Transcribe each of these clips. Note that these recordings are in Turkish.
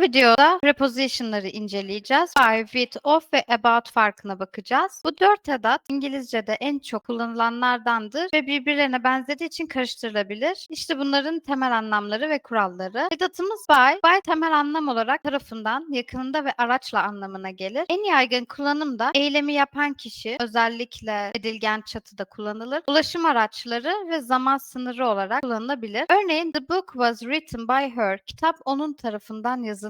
Bu videoda preposition'ları inceleyeceğiz. By, with, of ve about farkına bakacağız. Bu dört edat İngilizce'de en çok kullanılanlardandır ve birbirlerine benzediği için karıştırılabilir. İşte bunların temel anlamları ve kuralları. Edatımız by, by temel anlam olarak tarafından, yakınında ve araçla anlamına gelir. En yaygın kullanım da eylemi yapan kişi, özellikle edilgen çatıda kullanılır. Ulaşım araçları ve zaman sınırı olarak kullanılabilir. Örneğin the book was written by her. Kitap onun tarafından yazılmıştır.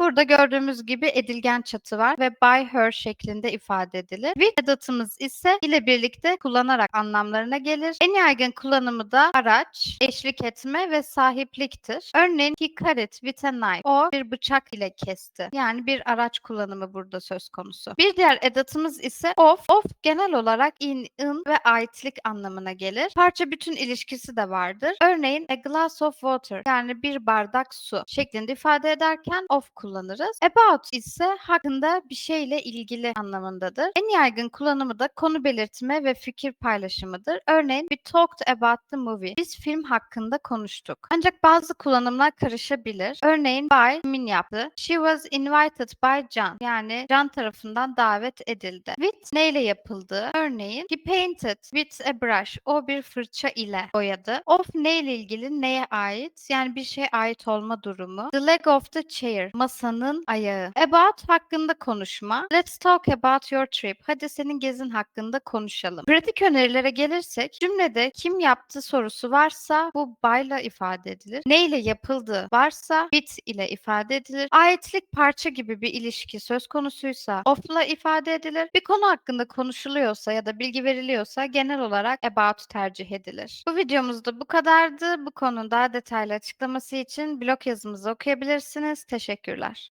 Burada gördüğümüz gibi edilgen çatı var ve by her şeklinde ifade edilir. With edatımız ise ile birlikte kullanarak anlamlarına gelir. En yaygın kullanımı da araç, eşlik etme ve sahipliktir. Örneğin he cut it with a knife. O bir bıçak ile kesti. Yani bir araç kullanımı burada söz konusu. Bir diğer edatımız ise of. Of genel olarak in, in ve aitlik anlamına gelir. Parça bütün ilişkisi de vardır. Örneğin a glass of water yani bir bardak su şeklinde ifade ederken of kullanırız. About ise hakkında bir şeyle ilgili anlamındadır. En yaygın kullanımı da konu belirtme ve fikir paylaşımıdır. Örneğin we talked about the movie. Biz film hakkında konuştuk. Ancak bazı kullanımlar karışabilir. Örneğin by kimin yaptı? She was invited by John. Yani John tarafından davet edildi. With neyle yapıldığı? Örneğin he painted with a brush. O bir fırça ile boyadı. Of neyle ilgili? Neye ait? Yani bir şeye ait olma durumu. The leg of the chair. Masanın ayağı. About hakkında konuşma. Let's talk about your trip. Hadi senin gezin hakkında konuşalım. Pratik önerilere gelirsek cümlede kim yaptı sorusu varsa bu by'la ifade edilir. Ne ile yapıldı varsa with ile ifade edilir. Aitlik parça gibi bir ilişki söz konusuysa of'la ifade edilir. Bir konu hakkında konuşuluyorsa ya da bilgi veriliyorsa genel olarak about tercih edilir. Bu videomuzda bu kadardı. Bu konunun daha detaylı açıklaması için blog yazımızı okuyabilirsiniz. Teşekkürler.